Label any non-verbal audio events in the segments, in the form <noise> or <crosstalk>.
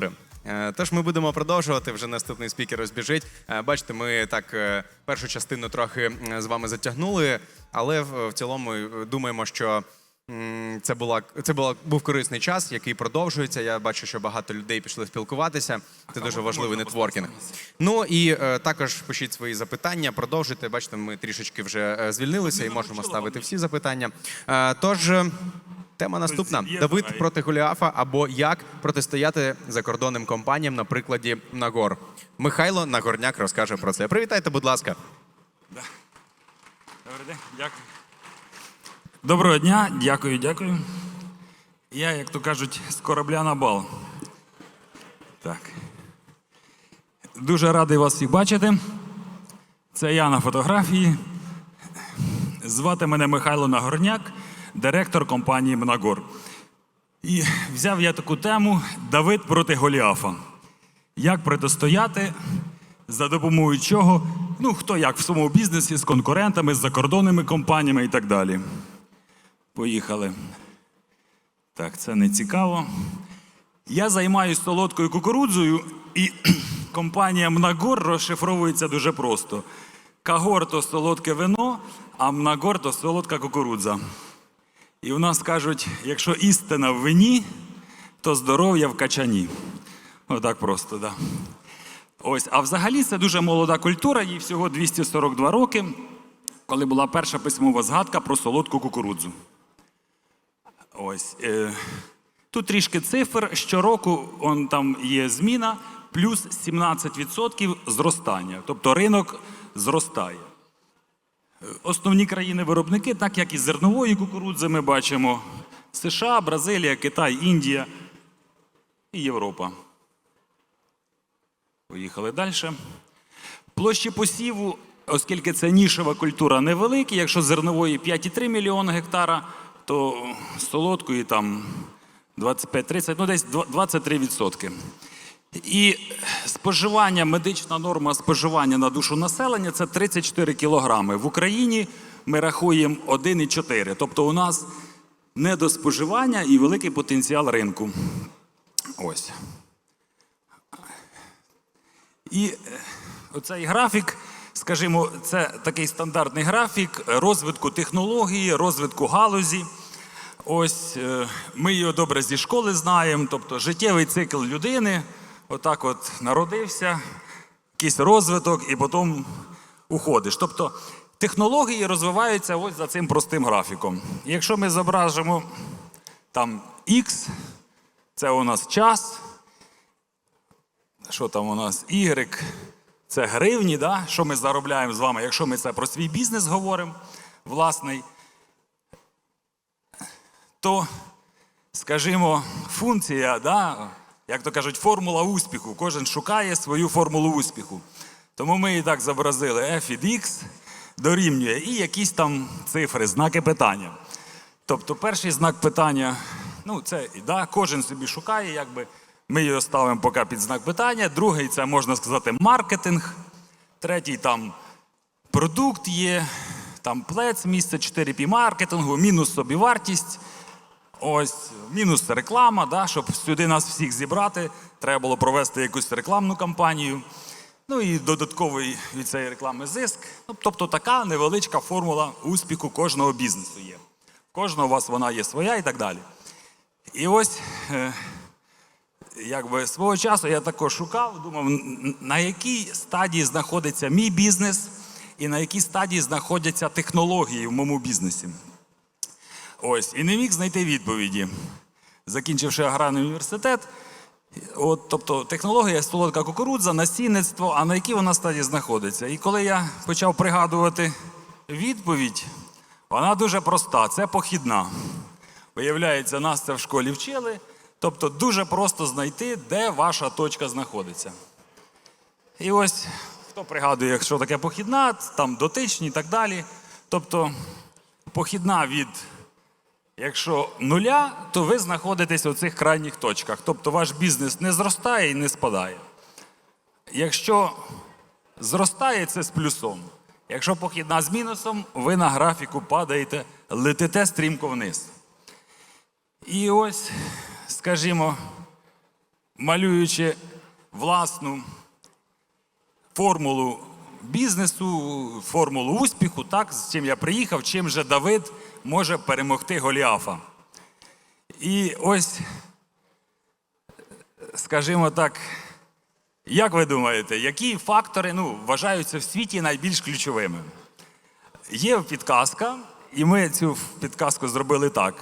Добре. Тож ми будемо продовжувати. Вже наступний спікер розбіжить. Е, Бачите, ми так е, першу частину трохи з вами затягнули, але в, цілому е, думаємо, що це була це була був корисний час, який продовжується. Я бачу, що багато людей пішли спілкуватися. Це дуже важливий нетворкінг. Ну і також пишіть свої запитання, продовжуйте. Бачите, ми трішечки вже звільнилися і можемо ставити всі запитання. Тож. Тема наступна: Давид проти Голіафа або як протистояти закордонним компаніям на прикладі Нагор. Михайло Нагорняк розкаже про це. Привітайте, будь ласка. Добрий день, дякую. Доброго дня, дякую, дякую. Я, як то кажуть, з корабля на бал. Так. Дуже радий вас всіх бачити. Це я на фотографії. Звати мене Михайло Нагорняк, директор компанії Мнагор. І взяв я таку тему Давид проти Голіафа. Як протистояти, за допомогою чого, ну хто як в своєму бізнесі з конкурентами, з закордонними компаніями і так далі. Поїхали. Так, це не цікаво. Я займаюся солодкою кукурудзою, і <clears throat> компанія Мнагор розшифровується дуже просто. Кагор то солодке вино, а Мнагор то солодка кукурудза. І в нас кажуть, якщо істина в вині, то здоров'я в качані. Отак просто. Да. Ось, а взагалі це дуже молода культура, їй всього 242 роки, коли була перша письмова згадка про солодку кукурудзу. Ось. Е, тут трішки цифр. Щороку он, там є зміна, плюс 17% зростання. Тобто ринок зростає. Основні країни-виробники, так як і зернової кукурудзи, ми бачимо США, Бразилія, Китай, Індія і Європа. Поїхали далі. Площі посіву, оскільки це нішева культура невеликі, якщо зернової 5,3 мільйони гектара, то солодкої там 25-30, ну десь 23%. І споживання, медична норма споживання на душу населення це 34 кілограми. В Україні ми рахуємо 1,4. Тобто у нас недоспоживання і великий потенціал ринку. Ось. І е, оцей графік, скажімо, це такий стандартний графік розвитку технології, розвитку галузі. Ось е, ми його добре зі школи знаємо, тобто життєвий цикл людини, отак от народився, якийсь розвиток і потім уходиш. Тобто технології розвиваються ось за цим простим графіком. Якщо ми зображимо там X, це у нас час, що там у нас Y, це гривні, да? що ми заробляємо з вами, якщо ми це про свій бізнес говоримо, власний, то, скажімо, функція, да? Як то кажуть, формула успіху. Кожен шукає свою формулу успіху. Тому ми і так зобразили f від x дорівнює і якісь там цифри, знаки питання. Тобто перший знак питання, ну це да, кожен собі шукає, якби ми його ставимо поки під знак питання. Другий це можна сказати маркетинг. Третій там продукт є, там плец, місце 4P маркетингу, мінус собівартість. Ось мінус реклама, да, щоб сюди нас всіх зібрати, треба було провести якусь рекламну кампанію. Ну і додатковий від цієї реклами зиск. Ну, тобто така невеличка формула успіху кожного бізнесу є. Кожного у вас вона є своя і так далі. І ось, е, якби свого часу я також шукав, думав, на якій стадії знаходиться мій бізнес і на якій стадії знаходяться технології в моєму бізнесі. Ось, і не міг знайти відповіді. Закінчивши аграрний університет, От, тобто технологія солодка кукурудза, насінництво, а на якій вона стадії знаходиться. І коли я почав пригадувати відповідь, вона дуже проста: це похідна. Виявляється, нас це в школі вчили. Тобто дуже просто знайти, де ваша точка знаходиться. І ось хто пригадує, що таке похідна, там дотичні і так далі. Тобто похідна від Якщо нуля, то ви знаходитесь у цих крайніх точках. Тобто ваш бізнес не зростає і не спадає. Якщо зростає, це з плюсом. Якщо похідна з мінусом, ви на графіку падаєте, летите стрімко вниз. І ось, скажімо, малюючи власну формулу бізнесу, формулу успіху, так, з чим я приїхав, чим же Давид може перемогти Голіафа. І ось, скажімо так, як ви думаєте, які фактори ну, вважаються в світі найбільш ключовими? Є підказка, і ми цю підказку зробили так.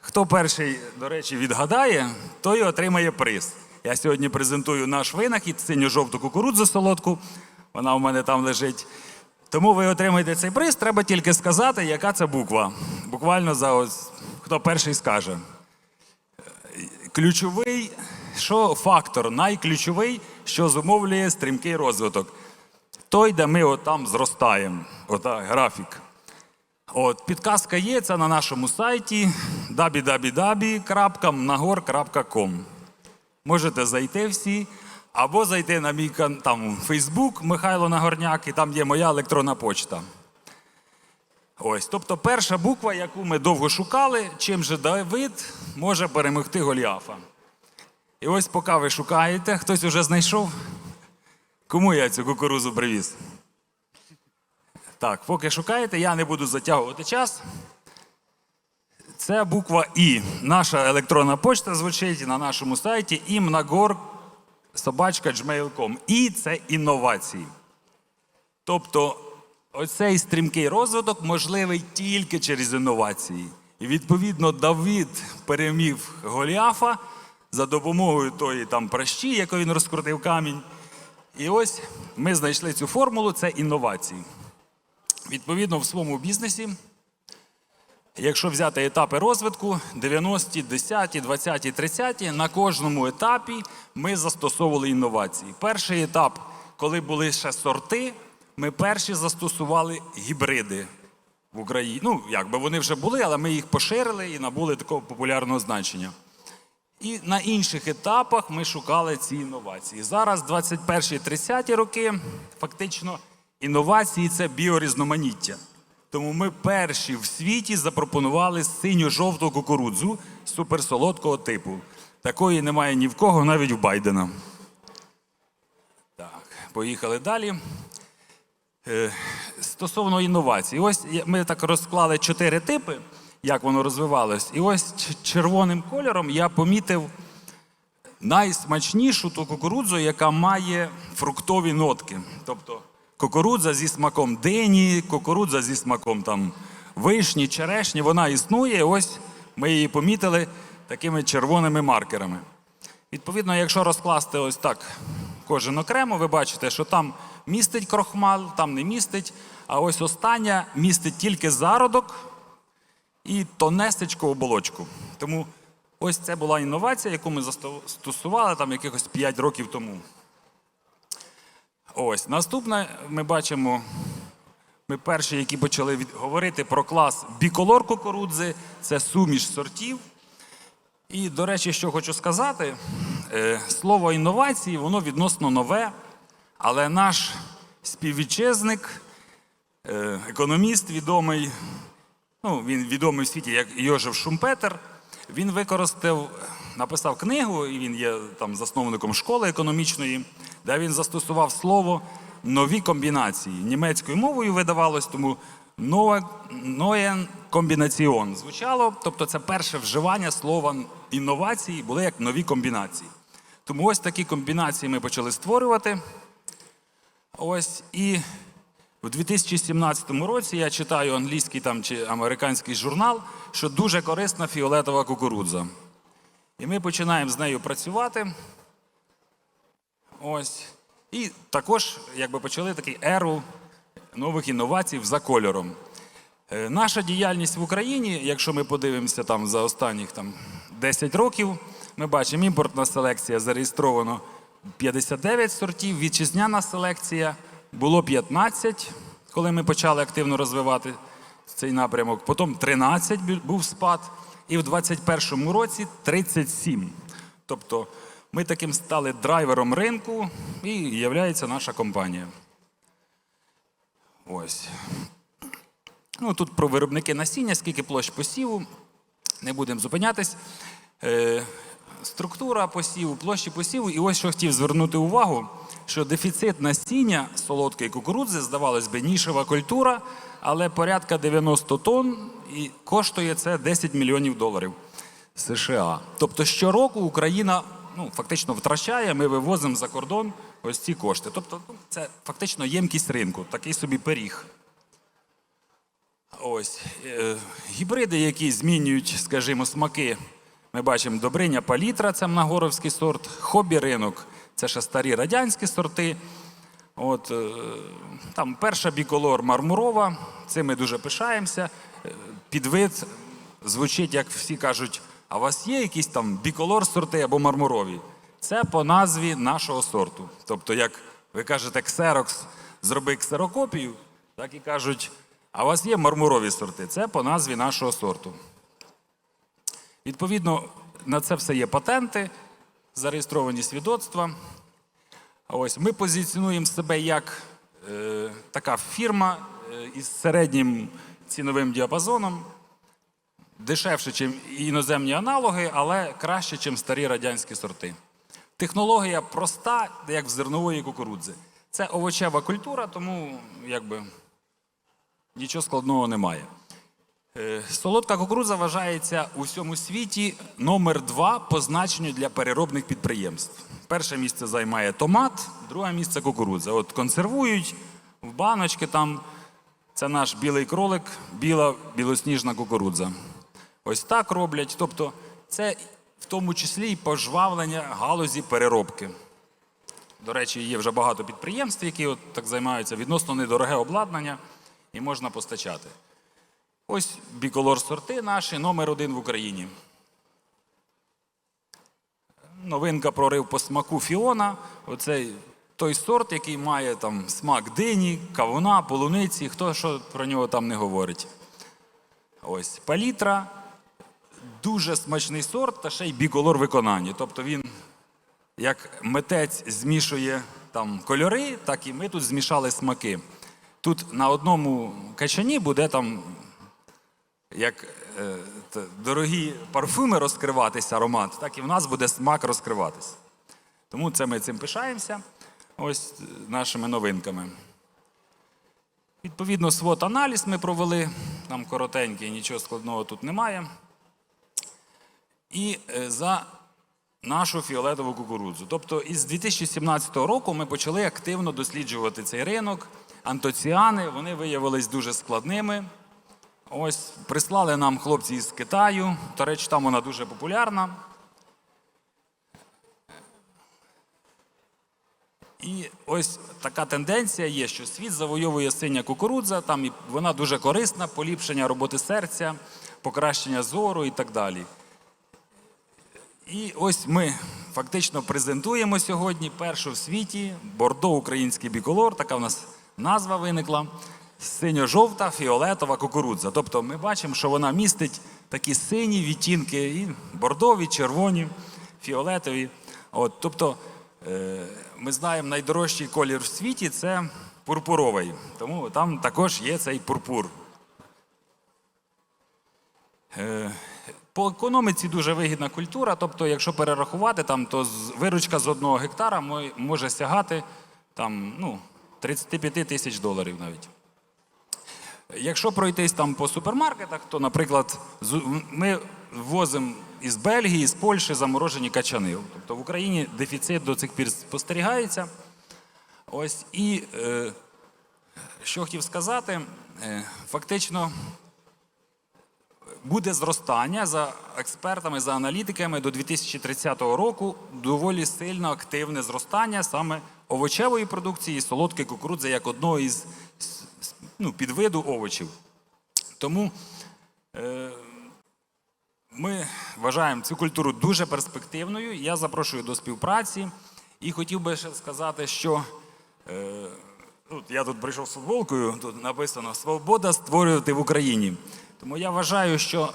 Хто перший, до речі, відгадає, той отримає приз. Я сьогодні презентую наш винахід, синьо-жовту кукурудзу солодку. Вона у мене там лежить. Тому ви отримаєте цей приз, треба тільки сказати, яка це буква. Буквально за ось, хто перший скаже. Ключовий, що фактор, найключовий, що зумовлює стрімкий розвиток. Той, де ми отам зростаємо. Ота графік. От, підказка є, це на нашому сайті www.nagor.com. Можете зайти всі, або зайти на мій там, Фейсбук Михайло Нагорняк, і там є моя електронна почта. Ось, тобто перша буква, яку ми довго шукали, чим же Давид може перемогти Голіафа. І ось поки ви шукаєте, хтось уже знайшов. Кому я цю кукурузу привіз? Так, поки шукаєте, я не буду затягувати час. Це буква І. Наша електронна почта звучить на нашому сайті імнагор І це інновації. Тобто, оцей стрімкий розвиток можливий тільки через інновації. І відповідно Давид переміг Голіафа за допомогою тої там пращі, якою він розкрутив камінь. І ось ми знайшли цю формулу це інновації. Відповідно, в своєму бізнесі, якщо взяти етапи розвитку 90-ті, 10-ті, 20-ті, 30-ті, на кожному етапі ми застосовували інновації. Перший етап, коли були ще сорти, ми перші застосували гібриди в Україні. Ну, якби вони вже були, але ми їх поширили і набули такого популярного значення. І на інших етапах ми шукали ці інновації. Зараз 21-30 роки, фактично, інновації це біорізноманіття. Тому ми перші в світі запропонували синьо-жовту кукурудзу суперсолодкого типу. Такої немає ні в кого, навіть в Байдена. Так, поїхали далі. Е, Стосовно інновацій, ось ми так розклали чотири типи, як воно розвивалось. І ось червоним кольором я помітив найсмачнішу ту кукурудзу, яка має фруктові нотки. Тобто кукурудза зі смаком дині, кукурудза зі смаком там, вишні, черешні, вона існує. Ось ми її помітили такими червоними маркерами. Відповідно, якщо розкласти ось так кожен окремо, ви бачите, що там містить крохмал, там не містить. А ось остання містить тільки зародок і тонесечку оболочку. Тому ось це була інновація, яку ми застосували там якихось 5 років тому. Ось наступне ми бачимо. Ми перші, які почали від- говорити про клас біколор кукурудзи, це суміш сортів. І, до речі, що хочу сказати, е, слово інновації, воно відносно нове, але наш співвітчизник, е, економіст відомий, ну, він відомий в світі як Йожев Шумпетер, він використав, написав книгу, і він є там засновником школи економічної, де він застосував слово нові комбінації. Німецькою мовою видавалось, тому «Neue- «Neuen комбінаціон звучало. Тобто це перше вживання слова інновації були як нові комбінації. Тому ось такі комбінації ми почали створювати. Ось і в 2017 році я читаю англійський там чи американський журнал, що дуже корисна фіолетова кукурудза. І ми починаємо з нею працювати. Ось. І також якби почали таку еру нових інновацій за кольором. Е, Наша діяльність в Україні, якщо ми подивимося там за останніх там, 10 років, ми бачимо, імпортна селекція зареєстровано 59 сортів, вітчизняна селекція було 15, коли ми почали активно розвивати цей напрямок. Потім 13 бу- був спад, і в 2021 році 37. Тобто ми таким стали драйвером ринку і являється наша компанія. Ось. Ну, тут про виробники насіння, скільки площ посіву. Не будемо зупинятись. Е, структура посіву, площі посіву. І ось що хотів звернути увагу, що дефіцит насіння солодкої кукурудзи, здавалось би, нішева культура, але порядка 90 тонн і коштує це 10 мільйонів доларів США. Тобто щороку Україна ну, фактично втрачає, ми вивозимо за кордон ось ці кошти. Тобто ну, це фактично ємкість ринку, такий собі пиріг. Ось е, гібриди, які змінюють, скажімо, смаки. Ми бачимо Добриня Палітра, це Мнагоровський сорт, хобі ринок це ще старі радянські сорти. От, е, там перша біколор мармурова, цим ми дуже пишаємося. Е, Підвид звучить, як всі кажуть, а у вас є якісь там біколор сорти або мармурові? Це по назві нашого сорту. Тобто, як ви кажете, ксерокс, зроби ксерокопію, так і кажуть, а у вас є мармурові сорти. Це по назві нашого сорту. Відповідно, на це все є патенти, зареєстровані свідоцтва. А Ось ми позиціонуємо себе як е, така фірма е, із середнім ціновим діапазоном, дешевше, ніж іноземні аналоги, але краще, ніж старі радянські сорти. Технологія проста, як в зернової кукурудзи. Це овочева культура, тому якби нічого складного немає. Е, Солодка кукурудза вважається у всьому світі номер два по значенню для переробних підприємств. Перше місце займає томат, друге місце кукурудза. От консервують в баночки там. Це наш білий кролик, біла білосніжна кукурудза. Ось так роблять. Тобто, це в тому числі і пожвавлення галузі переробки. До речі, є вже багато підприємств, які от так займаються відносно недороге обладнання, і можна постачати. Ось біколор сорти наші, номер один в Україні. Новинка прорив по смаку Фіона. Оцей той сорт, який має там смак дині, кавуна, полуниці, хто що про нього там не говорить. Ось палітра. Дуже смачний сорт та ще й біколор виконання. Тобто він, як митець змішує там кольори, так і ми тут змішали смаки. Тут на одному качані буде там як е, дорогі парфуми розкриватися, аромат, так і в нас буде смак розкриватися. Тому це ми цим пишаємося, ось е, нашими новинками. Відповідно, свот аналіз ми провели, там коротенький, нічого складного тут немає. І е, за нашу фіолетову кукурудзу. Тобто із 2017 року ми почали активно досліджувати цей ринок. Антоціани вони виявились дуже складними. Ось прислали нам хлопці із Китаю. До речі, там вона дуже популярна. І ось така тенденція є, що світ завойовує синя кукурудза, там і вона дуже корисна, поліпшення роботи серця, покращення зору і так далі. І ось ми фактично презентуємо сьогодні першу в світі бордо український біколор, така в нас назва виникла. Синьо-жовта фіолетова кукурудза. Тобто ми бачимо, що вона містить такі сині відтінки, і бордові, червоні, фіолетові. От, тобто е, ми знаємо, найдорожчий колір в світі це пурпуровий. Тому там також є цей пурпур. По економіці дуже вигідна культура, тобто, якщо перерахувати, там, то виручка з одного гектара може сягати там, ну, 35 тисяч доларів навіть. Якщо пройтись там по супермаркетах, то, наприклад, ми ввозимо із Бельгії, з Польщі заморожені качани. Тобто в Україні дефіцит до цих пір спостерігається. Ось і е, що хотів сказати, е, фактично буде зростання за експертами, за аналітиками до 2030 року доволі сильно активне зростання саме овочевої продукції, і солодкої кукурудзи як одного із ну, підвиду овочів. Тому е, ми вважаємо цю культуру дуже перспективною. Я запрошую до співпраці і хотів би ще сказати, що е, Тут я тут прийшов з футболкою, тут написано Свобода створювати в Україні. Тому я вважаю, що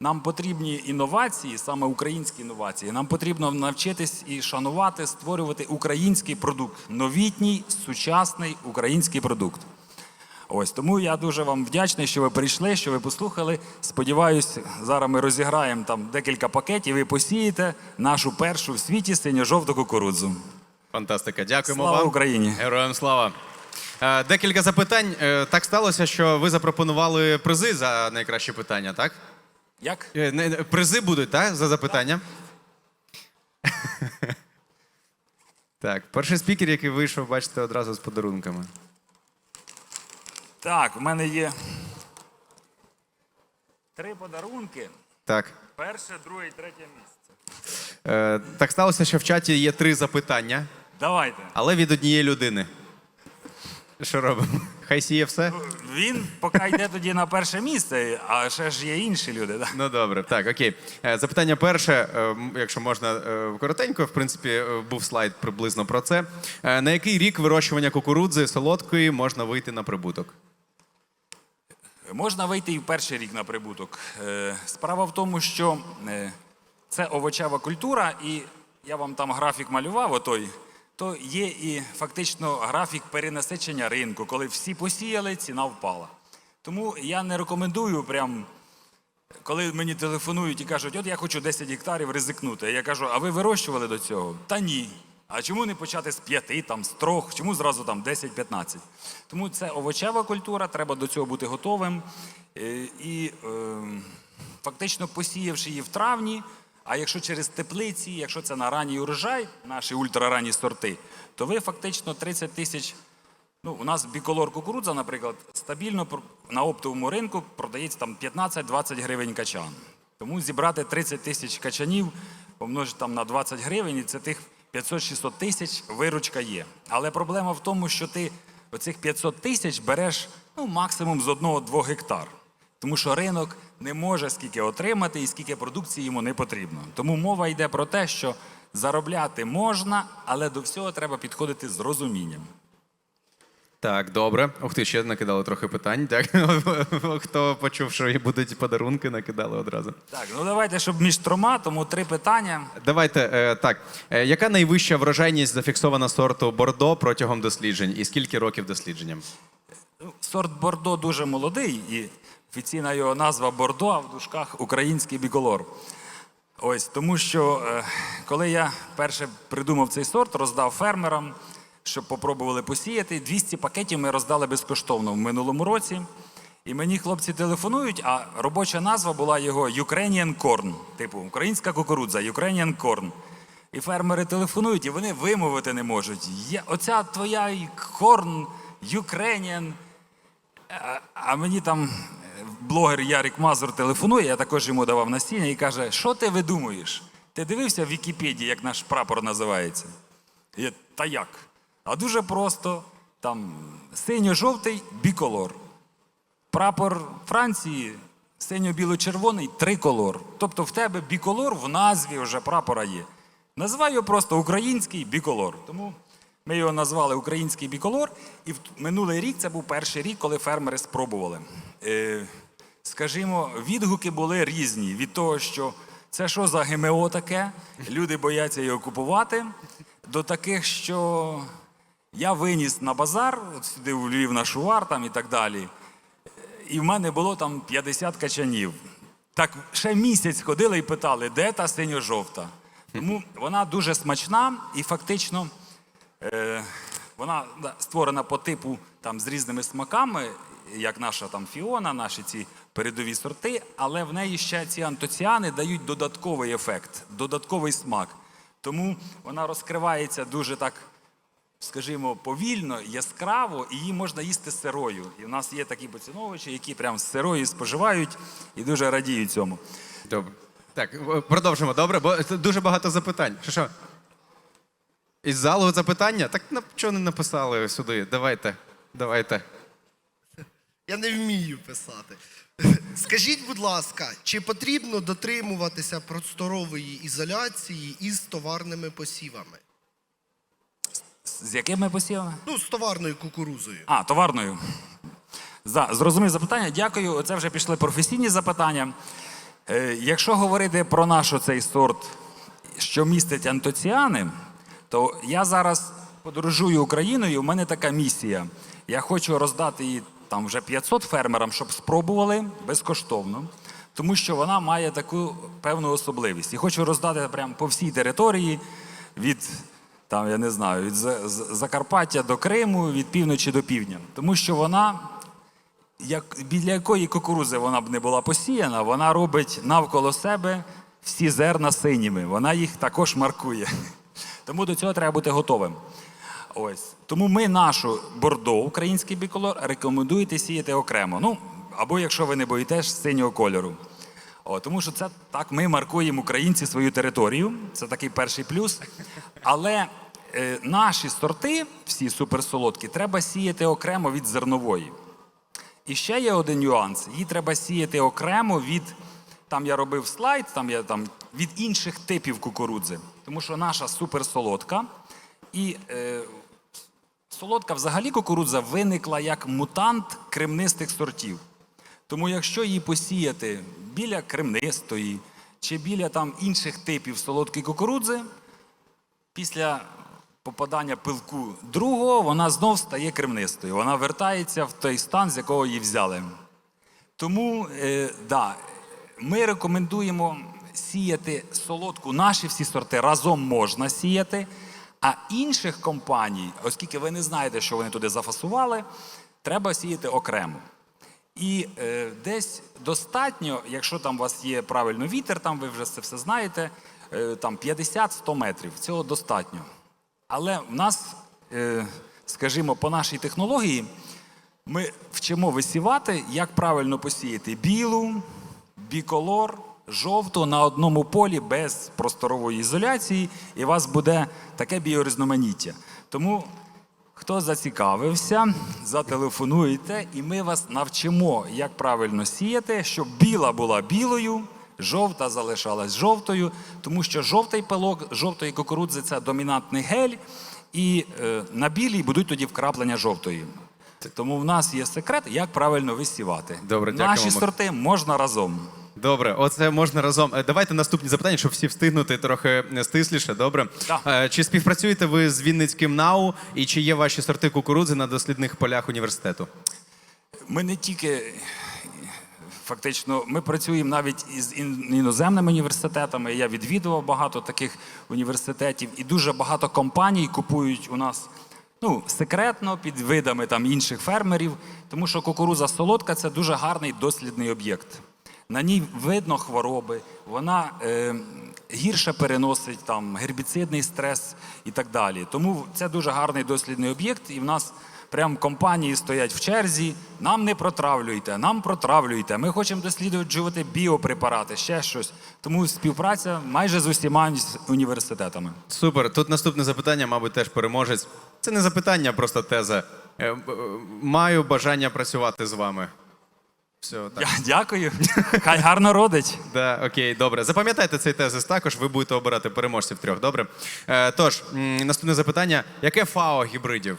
нам потрібні інновації, саме українські інновації. Нам потрібно навчитись і шанувати, створювати український продукт, новітній, сучасний український продукт. Ось тому я дуже вам вдячний, що ви прийшли, що ви послухали. Сподіваюсь, зараз ми розіграємо там декілька пакетів і посієте нашу першу в світі синьо-жовту кукурудзу. Фантастика. Дякуємо Слава вам. Україні! Героям слава. Е, Декілька запитань. Е, Так сталося, що ви запропонували призи за найкращі питання, так? Як? Е, Призи будуть, так? За запитання. <laughs> Так, перший спікер, який вийшов, бачите, одразу з подарунками. Так, в мене є три подарунки. Так. Перше, друге і третє місце. Так сталося, що в чаті є три запитання, Давайте. але від однієї людини. Що робимо? Хай сіє все? Він поки йде тоді на перше місце, а ще ж є інші люди. Да? Ну добре, так, окей. Е, Запитання перше, е, якщо можна е, коротенько, в принципі, був слайд приблизно про це. На який рік вирощування кукурудзи солодкої можна вийти на прибуток? Можна вийти і в перший рік на прибуток. Справа в тому, що це овочева культура, і я вам там графік малював, отой, то є і фактично графік перенасичення ринку. Коли всі посіяли, ціна впала. Тому я не рекомендую прям. Коли мені телефонують і кажуть, от я хочу 10 гектарів ризикнути. Я кажу, а ви вирощували до цього? Та ні. А чому не почати з п'яти, там, з трьох, чому зразу там 10-15? Тому це овочева культура, треба до цього бути готовим. Е, І е, фактично посіявши її в травні, а якщо через теплиці, якщо це на ранній урожай, наші ультраранні сорти, то ви фактично 30 тисяч Ну, у нас біколор кукурудза, наприклад, стабільно на оптовому ринку продається там 15-20 гривень качан. Тому зібрати 30 тисяч качанів, помножити там на 20 гривень, і це тих 500-600 тисяч виручка є. Але проблема в тому, що ти оцих 500 тисяч береш ну, максимум з 1-2 гектар. Тому що ринок не може скільки отримати і скільки продукції йому не потрібно. Тому мова йде про те, що заробляти можна, але до всього треба підходити з розумінням. Так, добре. Ух ти, ще накидали трохи питань. Так, <laughs> хто почув, що будуть подарунки, накидали одразу. Так, ну давайте, щоб між трьома, тому три питання. Давайте е, так. Е, Яка найвища врожайність зафіксована сорту Бордо протягом досліджень? І скільки років дослідженням? Ну, Сорт Бордо дуже молодий, і офіційна його назва Бордо, а в дужках український біколор. Ось тому, що е, коли я перше придумав цей сорт, роздав фермерам, щоб попробували посіяти. 200 пакетів ми роздали безкоштовно в минулому році. І мені хлопці телефонують, а робоча назва була його Ukrainian Corn, типу українська кукурудза, Ukrainian Corn. І фермери телефонують, і вони вимовити не можуть. Я, оця твоя корн, Ukrainian. А, а мені там е, блогер Ярик Мазур телефонує, я також йому давав насіння і каже: що ти видумуєш? Ти дивився в Вікіпедії, як наш прапор називається? Я, Та як? А дуже просто: там синьо-жовтий біколор. Прапор Франції синьо-біло-червоний триколор. Тобто в тебе біколор в назві вже прапора є. Називай його просто український біколор. Тому ми його назвали український біколор. І в минулий рік це був перший рік, коли фермери спробували. Скажімо, відгуки були різні від того, що це що за ГМО таке, люди бояться його купувати, до таких, що я виніс на базар, от сюди у Львів на шувар там і так далі. І в мене було там 50 качанів. Так ще місяць ходили і питали, де та синьо-жовта. Тому вона дуже смачна і фактично е, вона створена по типу там, з різними смаками, як наша там Фіона, наші ці передові сорти, але в неї ще ці антоціани дають додатковий ефект, додатковий смак. Тому вона розкривається дуже так скажімо, повільно, яскраво, і її можна їсти сирою. І в нас є такі поціновувачі, які прям з сирою споживають і дуже радіють цьому. Добре. Так, продовжимо, добре, бо дуже багато запитань. Що що? Із залу запитання? Так на чого не написали сюди? Давайте. Давайте. Я не вмію писати. Скажіть, будь ласка, чи потрібно дотримуватися просторової ізоляції із товарними посівами? З якими посівами? Ну, з товарною кукурузою. А, товарною. За, зрозумів запитання. Дякую. Це вже пішли професійні запитання. Е, якщо говорити про наш цей сорт, що містить антоціани, то я зараз подорожую Україною, у мене така місія. Я хочу роздати її там вже 500 фермерам, щоб спробували безкоштовно, тому що вона має таку певну особливість. І хочу роздати прямо по всій території від там, я не знаю, від Закарпаття до Криму, від півночі до півдня. Тому що вона, як, біля якої кукурузи вона б не була посіяна, вона робить навколо себе всі зерна синіми. Вона їх також маркує. Тому до цього треба бути готовим. Ось. Тому ми нашу бордо, український біколор, рекомендуєте сіяти окремо. Ну, або якщо ви не боїтесь синього кольору. О, тому що це так ми маркуємо українці свою територію. Це такий перший плюс. Але е, наші сорти, всі суперсолодкі, треба сіяти окремо від зернової. І ще є один нюанс: її треба сіяти окремо від. Там я робив слайд, там я там від інших типів кукурудзи. Тому що наша суперсолодка і е, солодка взагалі кукурудза виникла як мутант кремнистих сортів. Тому якщо її посіяти біля кремнистої чи біля там інших типів солодкої кукурудзи, після попадання пилку другого вона знов стає кремнистою. Вона вертається в той стан, з якого її взяли. Тому е, да, ми рекомендуємо сіяти солодку. Наші всі сорти разом можна сіяти, а інших компаній, оскільки ви не знаєте, що вони туди зафасували, треба сіяти окремо. І е, десь достатньо, якщо там у вас є правильно вітер, там ви вже це все знаєте, е, там 50-100 метрів. Цього достатньо. Але в нас, е, скажімо, по нашій технології, ми вчимо висівати, як правильно посіяти білу, біколор, жовту на одному полі без просторової ізоляції, і у вас буде таке біорізноманіття. Тому, хто зацікавився, зателефонуйте, і ми вас навчимо, як правильно сіяти, щоб біла була білою, жовта залишалась жовтою, тому що жовтий пилок жовтої кукурудзи це домінантний гель, і е, на білій будуть тоді вкраплення жовтої. Тому в нас є секрет, як правильно висівати. Добре, Наші сорти можна разом. Добре, оце можна разом. Е, Давайте наступні запитання, щоб всі встигнути трохи е, стисліше. Добре. Так. Е, Чи співпрацюєте ви з Вінницьким НАУ і чи є ваші сорти кукурудзи на дослідних полях університету? Ми не тільки фактично, ми працюємо навіть із іноземними університетами. Я відвідував багато таких університетів, і дуже багато компаній купують у нас. Ну, секретно під видами там інших фермерів, тому що кукуруза солодка це дуже гарний дослідний об'єкт. На ній видно хвороби, вона е, гірше переносить там гербіцидний стрес і так далі. Тому це дуже гарний дослідний об'єкт, і в нас прям компанії стоять в черзі. Нам не протравлюйте, нам протравлюйте. Ми хочемо досліджувати біопрепарати, ще щось. Тому співпраця майже з усіма університетами. Супер. Тут наступне запитання, мабуть, теж переможець. Це не запитання, просто теза. Е, е, Маю бажання працювати з вами. Все, так. Я дякую. Хай гарно родить. Да, окей, добре. Запам'ятайте цей тезис також. Ви будете обирати переможців трьох. Добре. Е, тож, м, наступне запитання: яке ФАО гібридів?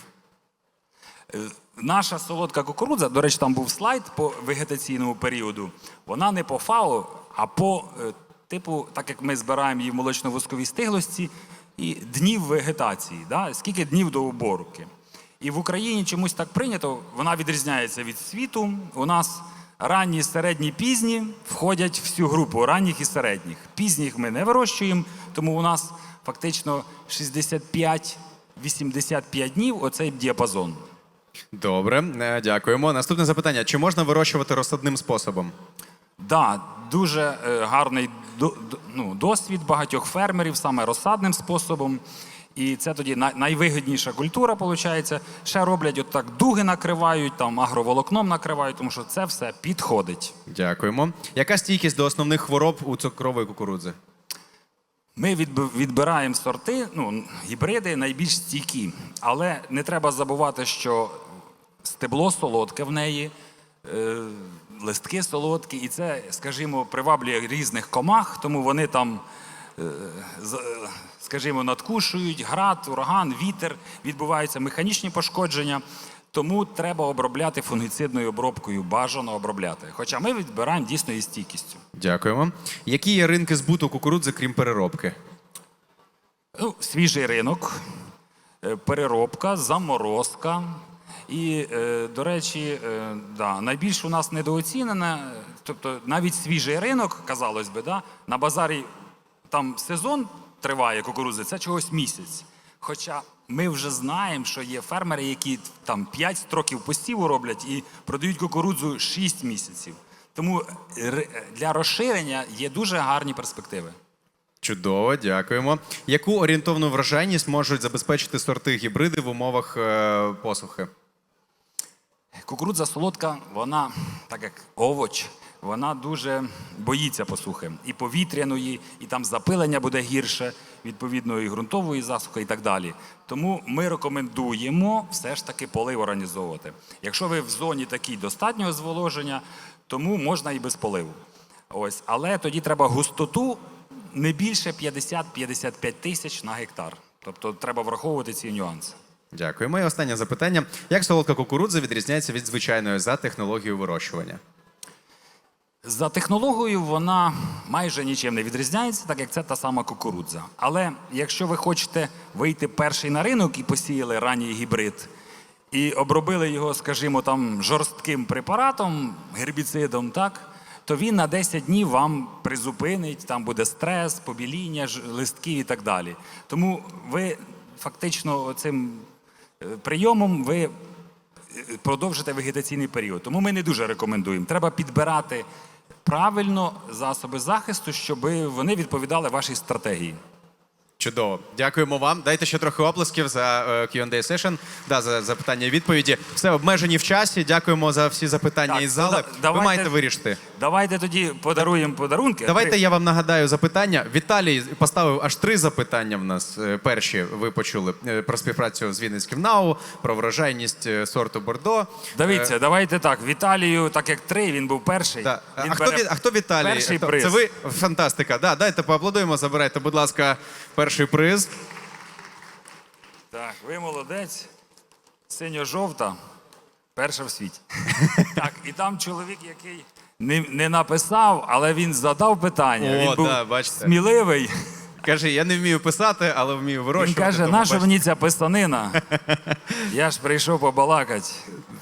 Е, Наша солодка кукурудза, до речі, там був слайд по вегетаційному періоду. Вона не по ФАО, а по е, типу, так як ми збираємо її в молочно-восковій стиглості, і днів вегетації, да? скільки днів до уборки. І в Україні чомусь так прийнято, вона відрізняється від світу. У нас ранні, середні, пізні входять в всю групу ранніх і середніх. Пізніх ми не вирощуємо, тому у нас фактично 65-85 днів оцей діапазон. Добре, е, дякуємо. Наступне запитання: чи можна вирощувати розсадним способом? Да, дуже е, гарний ну, досвід багатьох фермерів саме розсадним способом. І це тоді найвигідніша культура, виходить. Ще роблять отак дуги накривають, там агроволокном накривають, тому що це все підходить. Дякуємо. Яка стійкість до основних хвороб у цукрової кукурудзи? Ми відбираємо сорти, ну, гібриди найбільш стійкі. Але не треба забувати, що стебло солодке в неї, е, листки солодкі, і це, скажімо, приваблює різних комах, тому вони там, е, е, скажімо, надкушують, град, ураган, вітер, відбуваються механічні пошкодження. Тому треба обробляти фунгіцидною обробкою, бажано обробляти. Хоча ми відбираємо дійсно її стійкістю. Дякуємо. Які є ринки збуту кукурудзи, крім переробки? Ну, свіжий ринок, е, переробка, заморозка. І, е, до речі, е, да, найбільш у нас недооцінене, е, тобто навіть свіжий ринок, казалось би, да, на базарі там сезон триває кукурудзи, це чогось місяць. Хоча ми вже знаємо, що є фермери, які там 5 строків посіву роблять і продають кукурудзу 6 місяців. Тому для розширення є дуже гарні перспективи. Чудово, дякуємо. Яку орієнтовну врожайність можуть забезпечити сорти гібриди в умовах е, посухи? Кукурудза солодка, вона, так як овоч, вона дуже боїться посухи. І повітряної, і там запилення буде гірше, відповідно, і ґрунтової засухи, і так далі. Тому ми рекомендуємо все ж таки полив організовувати. Якщо ви в зоні такій достатнього зволоження, тому можна і без поливу. Ось, але тоді треба густоту не більше 50-55 тисяч на гектар. Тобто треба враховувати ці нюанси. Дякуємо. І останнє запитання: як солодка кукурудза відрізняється від звичайної за технологією вирощування? За технологією вона майже нічим не відрізняється, так як це та сама кукурудза. Але якщо ви хочете вийти перший на ринок і посіяли ранній гібрид, і обробили його, скажімо, там жорстким препаратом, гербіцидом, так, то він на 10 днів вам призупинить, там буде стрес, побіління листків і так далі. Тому ви фактично цим е, прийомом ви продовжити вегетаційний період. Тому ми не дуже рекомендуємо. Треба підбирати правильно засоби захисту, щоб вони відповідали вашій стратегії. Чудово. Дякуємо вам. Дайте ще трохи оплесків за е, Q&A session, да, за запитання і відповіді. Все обмежені в часі. Дякуємо за всі запитання Так, із зали. ну, да- Ви давайте- маєте вирішити. Давайте тоді подаруємо подарунки. Давайте я вам нагадаю запитання. Віталій поставив аж три запитання в нас. Е, Перші ви почули е, про співпрацю з Вінницьким НАУ, про врожайність е, сорту Бордо. Дивіться, давайте так. Віталію, так як три, він був перший. Да. Він а хто, а хто Віталій? Перший Хто? приз. Це ви фантастика. Да, дайте поаплодуємо, забирайте, будь ласка, перший приз. Так, ви молодець. Синьо-жовта. Перша в світі. <laughs> так, і там чоловік, який не, не написав, але він задав питання. О, він був да, бачите. сміливий. Каже, я не вмію писати, але вмію Він каже, наша мені ця писанина. <laughs> Я ж прийшов побалакати.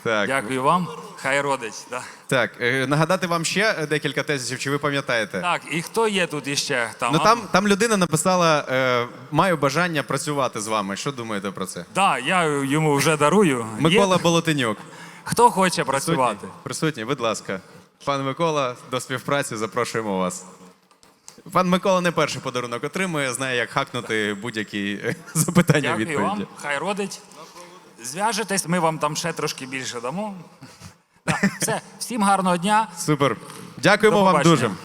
Так. Дякую вам. Хай родить. Да. Так, е, нагадати вам ще декілька тезисів, чи ви пам'ятаєте? Так, і хто є тут іще? Там, Ну там, там людина написала: е, маю бажання працювати з вами. Що думаєте про це? Да, я йому вже дарую. Микола <laughs> Є? Болотенюк. Хто хоче працювати? Присутній, будь ласка. Пан Микола, до співпраці запрошуємо вас. Пан Микола не перший подарунок отримує, знає, як хакнути будь-які <laughs> запитання Дякую відповіді. вам. Хай родить. Зв'яжетесь, ми вам там ще трошки більше дамо. Все, всім гарного дня. Супер. Дякуємо До вам побачення. дуже.